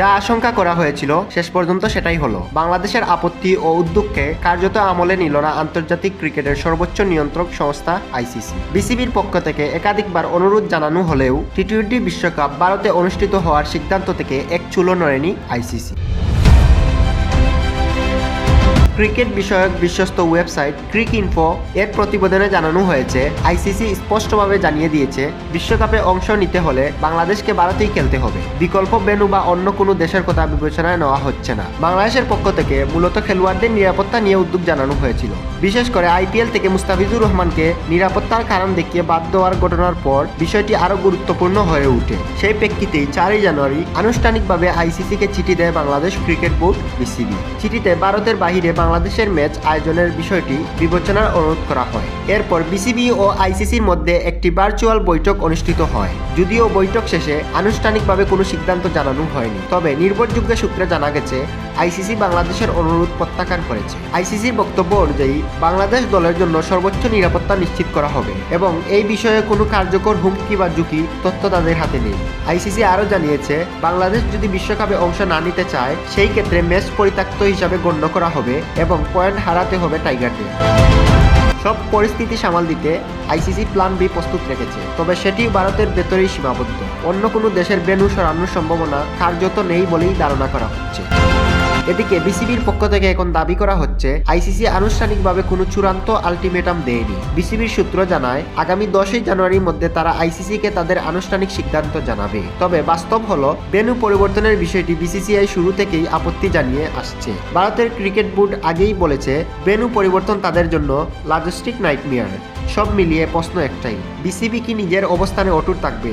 যা আশঙ্কা করা হয়েছিল, শেষ পর্যন্ত সেটাই হলো। বাংলাদেশের আপত্তি ও উদ্যোগকে কার্যত আমলে নিল না আন্তর্জাতিক ক্রিকেটের সর্বোচ্চ নিয়ন্ত্রক সংস্থা আইসিসি। বিসিবির পক্ষ থেকে একাধিকবার অনুরোধ জানানো হলেও, টি টোয়েন্টি বিশ্বকাপ ভারতে অনুষ্ঠিত হওয়ার সিদ্ধান্ত থেকে এক চুলো নড়েনি আইসিসি। ক্রিকেট বিষয়ক বিশ্বস্ত ওয়েবসাইট ক্রিক ইনফো এর প্রতিবেদনে জানানো হয়েছে, আইসিসি স্পষ্টভাবে জানিয়ে দিয়েছে, বিশ্বকাপে অংশ নিতে হলে বাংলাদেশকে ভারতেই খেলতে হবে। বিকল্প বেনু বা অন্য কোনো দেশের কথা বিবেচনায় নেওয়া হচ্ছে না। বাংলাদেশের পক্ষ থেকে মূলত খেলোয়াড়দের নিরাপত্তা নিয়ে উদ্যোগ জানানো হয়েছিল। বিশেষ করে আইপিএল থেকে মুস্তাফিজুর রহমানকে নিরাপত্তার কারণ দেখিয়ে বাদ দেওয়ার ঘটনার পর বিষয়টি আরও গুরুত্বপূর্ণ হয়ে ওঠে। সেই প্রেক্ষিতেই চারই জানুয়ারি আনুষ্ঠানিকভাবে আইসিসিকে চিঠি দেয় বাংলাদেশ ক্রিকেট বোর্ড বিসিবি। চিঠিতে ভারতের বাহিরে বাংলাদেশের ম্যাচ আয়োজনের বিষয়টি বিবেচনার অনুরোধ করা হয়। এরপর বিসিবি ও আইসিসির মধ্যে একটি ভার্চুয়াল বৈঠক অনুষ্ঠিত হয়। যদিও বৈঠক শেষে আনুষ্ঠানিকভাবে কোনো সিদ্ধান্ত জানানো হয়নি, তবে নির্ভরযোগ্য সূত্রে জানা গেছে, আইসিসি বাংলাদেশের অনুরোধ প্রত্যাখ্যান করেছে। আইসিসির বক্তব্য অনুযায়ী, বাংলাদেশ দলের জন্য সর্বোচ্চ নিরাপত্তা নিশ্চিত করা হবে এবং এই বিষয়ে কোনো কার্যকর হুমকি বা ঝুঁকি তথ্য তাদের হাতে নেই। আইসিসি আরও জানিয়েছে, বাংলাদেশ যদি বিশ্বকাপে অংশ না নিতে চায়, সেই ক্ষেত্রে ম্যাচ পরিত্যক্ত হিসাবে গণ্য করা হবে এবং পয়েন্ট হারাতে হবে টাইগারদের। সব পরিস্থিতি সামাল দিতে আইসিসি প্ল্যান বি প্রস্তুত রেখেছে, তবে সেটি ভারতের ভেতরেই সীমাবদ্ধ। অন্য কোনো দেশের বেনু সরানোর সম্ভাবনা কার্যত নেই বলেই ধারণা করা হচ্ছে। এদিকে বিসিবির পক্ষ থেকে এখন দাবি করা হচ্ছে, আইসিসি আনুষ্ঠানিকভাবে কোনো চূড়ান্ত আলটিমেটাম দেয়নি। বিসিবির সূত্র জানায়, আগামী দশই জানুয়ারির মধ্যে তারা আইসিসিকে তাদের আনুষ্ঠানিক সিদ্ধান্ত জানাবে। তবে বাস্তব হলো বেনু পরিবর্তনের বিষয়টি বিসিসিআই শুরু থেকেই আপত্তি জানিয়ে আসছে। ভারতের ক্রিকেট বোর্ড আগেই বলেছে বেনু পরিবর্তন তাদের জন্য লজিস্টিক নাইটমেয়ার সব মিলিয়ে প্রশ্ন একটাই, বিসিবি কি নিজের অবস্থানে অটুট থাকবে?